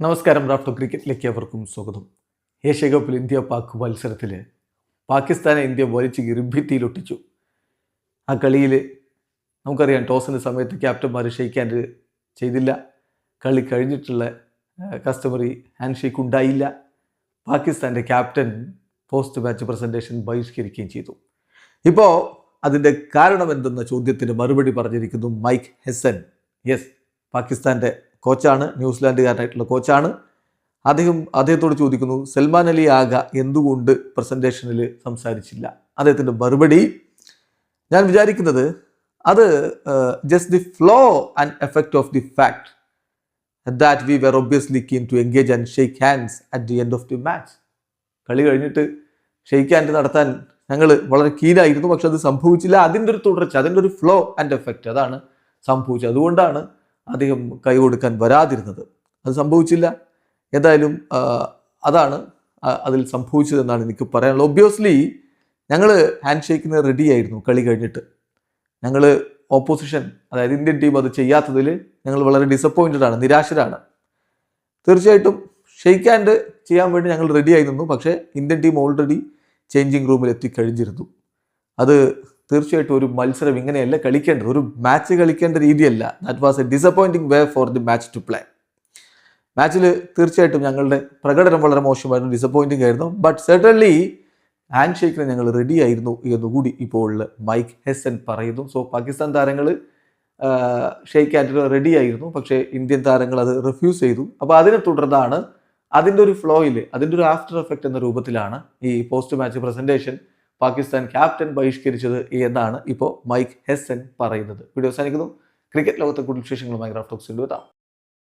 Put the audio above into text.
നമസ്കാരം റാഫ്റ്റോ ക്രിക്കറ്റിലേക്ക് അവർക്കും സ്വാഗതം. ഏഷ്യ കപ്പിൽ ഇന്ത്യ പാക് മത്സരത്തിൽ പാകിസ്ഥാനെ ഇന്ത്യ വലിച്ച് ഗിർഭിത്തിയിലൊട്ടിച്ചു ആ കളിയിൽ നമുക്കറിയാം ടോസിന്റെ സമയത്ത് ക്യാപ്റ്റന്മാർ ഷെയ്ക്ക് ഹാൻഡ് ചെയ്തില്ല. കളി കഴിഞ്ഞിട്ടുള്ള കസ്റ്റമറി ഹാൻഡ് ഷെയ്ക്ക് ഉണ്ടായില്ല. പാകിസ്ഥാന്റെ ക്യാപ്റ്റൻ പോസ്റ്റ് മാച്ച് പ്രസന്റേഷൻ ബഹിഷ്കരിക്കുകയും ചെയ്തു. ഇപ്പോൾ അതിന്റെ കാരണം എന്തെന്ന ചോദ്യത്തിന് മറുപടി പറഞ്ഞിരിക്കുന്നു മൈക്ക് ഹെസൻ. യെസ് പാകിസ്ഥാന്റെ കോച്ചാണ് ന്യൂസിലാൻഡുകാരനായിട്ടുള്ള കോച്ചാണ്. അദ്ദേഹം അദ്ദേഹത്തോട് ചോദിക്കുന്നു സൽമാൻ അലി ആഗ എന്തുകൊണ്ട് പ്രസന്റേഷനിൽ സംസാരിച്ചില്ല? അദ്ദേഹത്തിന്റെ മറുപടി ഞാൻ വിചാരിക്കുന്നത് അത് just the flow and effect of the fact that we were obviously keen to engage and shake hands at the end of the match കളി കഴിഞ്ഞിട്ട് ഷെയ്ക്ക് ഹാൻഡ് നടത്താൻ ഞങ്ങൾ വളരെ കീനായിരുന്നു പക്ഷെ അത് സംഭവിച്ചില്ല. അതിന്റെ ഒരു തുടർച്ച അതിന്റെ ഒരു ഫ്ലോ ആൻഡ് എഫക്റ്റ് അതാണ് സംഭവിച്ചത്. അതുകൊണ്ടാണ് അദ്ദേഹം കൈ കൊടുക്കാൻ വരാതിരുന്നത്. അത് സംഭവിച്ചില്ല. എന്തായാലും അതാണ് അതിൽ സംഭവിച്ചതെന്നാണ് എനിക്ക് പറയാനുള്ളത്. ഒബ്വിയസ്ലി ഞങ്ങൾ ഹാൻഡ് ഷേക്കിന് റെഡി ആയിരുന്നു കളി കഴിഞ്ഞിട്ട്. ഞങ്ങൾ ഓപ്പോസിഷൻ അതായത് ഇന്ത്യൻ ടീം അത് ചെയ്യാത്തതിൽ ഞങ്ങൾ വളരെ ഡിസപ്പോയിന്റഡ് ആണ് നിരാശരാണ്. തീർച്ചയായിട്ടും ഷെയ്ക്ക് ഹാൻഡ് ചെയ്യാൻ വേണ്ടി ഞങ്ങൾ റെഡി ആയി നിന്നു. പക്ഷേ ഇന്ത്യൻ ടീം ഓൾറെഡി ചേഞ്ചിങ് റൂമിൽ എത്തിക്കഴിഞ്ഞിരുന്നു അത് തീർച്ചയായിട്ടും ഒരു മത്സരം ഇങ്ങനെയല്ല കളിക്കേണ്ടത്. ഒരു മാച്ച് കളിക്കേണ്ട രീതിയല്ല. That was a disappointing way for the match to play മാച്ചിൽ തീർച്ചയായിട്ടും ഞങ്ങളുടെ പ്രകടനം വളരെ മോശമായിരുന്നു ഡിസപ്പോയിന്റിംഗ് ആയിരുന്നു. ബട്ട് സെർട്ടൺലി ഹാൻഡ് ഷേക്കിന് ഞങ്ങൾ റെഡി ആയിരുന്നു എന്നുകൂടി ഇപ്പോൾ മൈക്ക് ഹെസൻ പറയുന്നു. സോ പാകിസ്ഥാൻ താരങ്ങൾ ഷെയ്ക്ക് ആൻഡ് റെഡി ആയിരുന്നു. പക്ഷേ ഇന്ത്യൻ താരങ്ങൾ അത് റിഫ്യൂസ് ചെയ്തു. അപ്പോൾ അതിനെ തുടർന്നാണ് അതിന്റെ ഒരു ഫ്ലോയിൽ അതിന്റെ ഒരു ആഫ്റ്റർ എഫക്റ്റ് എന്ന രൂപത്തിലാണ് ഈ post match presentation Pakistan captain ബഹിഷ്കരിച്ചത് എന്നാണ് ഇപ്പോൾ മൈക്ക് ഹെസ്സൻ പറയുന്നത്. വീഡിയോ അവസാനിക്കുന്നു. ക്രിക്കറ്റ് ലോകത്തെ കൂടുതൽ വിശേഷങ്ങളുമായി ഗ്രാഫ് ടോക്സ് എത്താം